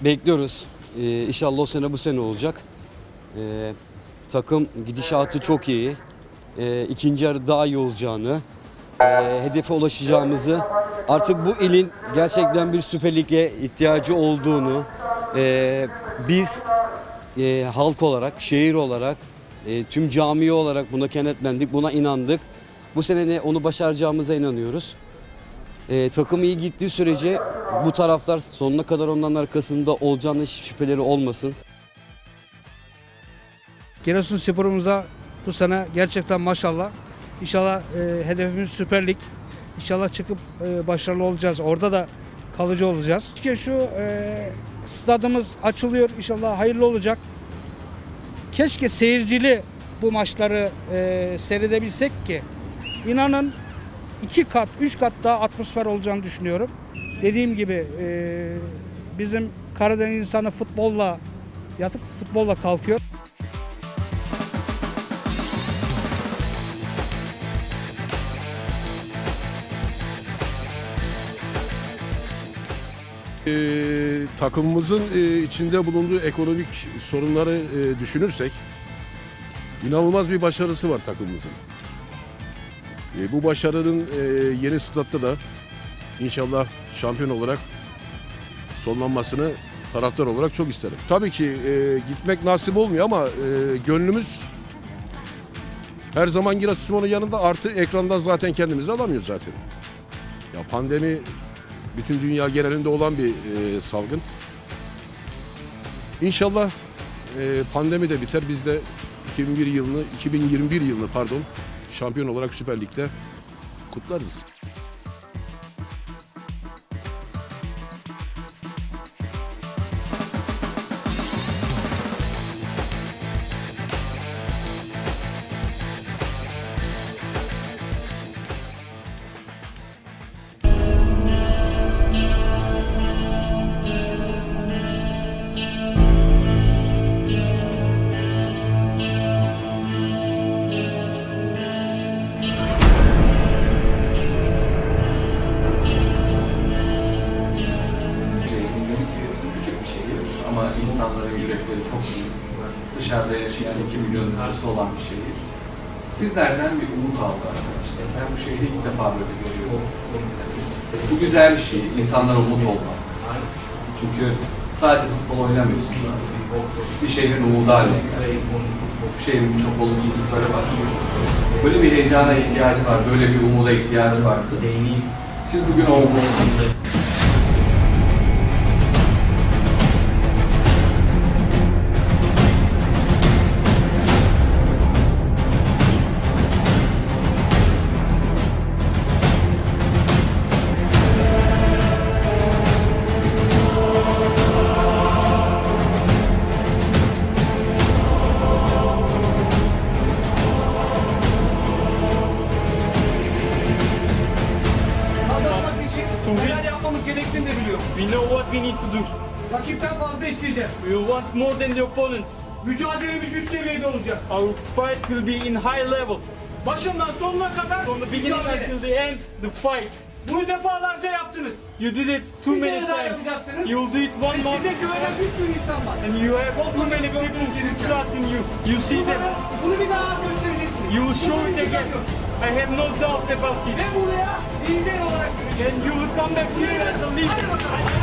bekliyoruz. Ee, inşallah o sene bu sene olacak. Ee, takım gidişatı çok iyi. Ee, ikinci yarı daha iyi olacağını, e, hedefe ulaşacağımızı, artık bu ilin gerçekten bir Süper Lig'e ihtiyacı olduğunu, e, biz e, halk olarak, şehir olarak, e, tüm cami olarak buna kenetlendik, buna inandık. Bu sene ne onu başaracağımıza inanıyoruz. E, takım iyi gittiği sürece bu taraftar sonuna kadar onların arkasında olacağına hiç şüpheleri olmasın. Giresun sporumuza bu sene gerçekten maşallah. İnşallah e, hedefimiz Süper Lig. İnşallah çıkıp e, başarılı olacağız. Orada da kalıcı olacağız. İşte şu e, stadımız açılıyor. İnşallah hayırlı olacak. Keşke seyircili bu maçları e, seyredebilsek ki inanın iki kat, üç kat daha atmosfer olacağını düşünüyorum. Dediğim gibi e, bizim Karadeniz insanı futbolla yatıp futbolla kalkıyor. Ee, takımımızın e, içinde bulunduğu ekonomik sorunları e, düşünürsek inanılmaz bir başarısı var takımımızın. E, bu başarının e, yeni statta da inşallah şampiyon olarak sonlanmasını taraftar olarak çok isterim. Tabii ki e, gitmek nasip olmuyor ama e, gönlümüz her zaman Giresunspor'un yanında artı ekrandan zaten kendimizi alamıyoruz zaten. Ya pandemi bütün dünya genelinde olan bir e, salgın. İnşallah e, pandemi de biter. Biz de 2001 yılını, 2021 yılını pardon, şampiyon olarak Süper Lig'de kutlarız. Ama insanların yürekleri çok büyük. Dışarıda yaşayan 2 milyon nüfusu olan bir şehir. Sizlerden bir umut aldı arkadaşlar. Ben bu şehri ilk defa böyle görüyorum. Bu güzel bir şey. İnsanlara umut olmak. Çünkü sadece futbol oynamıyorsunuz. Bir şehrin umudu haline geldi. Bu şehrin birçok olumsuzlukları var. Böyle bir heyecana ihtiyacı var. Böyle bir umuda ihtiyacı var. Siz bugün o umudu We know what we need to do. Rakipten fazla isteyeceğiz. We want more than the opponent. Mücadelemiz üst seviyede olacak. Our fight will be in high level. Başından sonuna kadar From the beginning mücadele. until the end, the fight. Bunu defalarca yaptınız. You did it too Bir many kere daha times. yapacaksınız. You will do it Ve one more. size güvenen bir sürü insan var. And you have too many people who trust in you. You see them. Bunu bir daha göstereceksiniz. You will show it Bunu again. I have no doubt about it. Then you will come back here as a leader?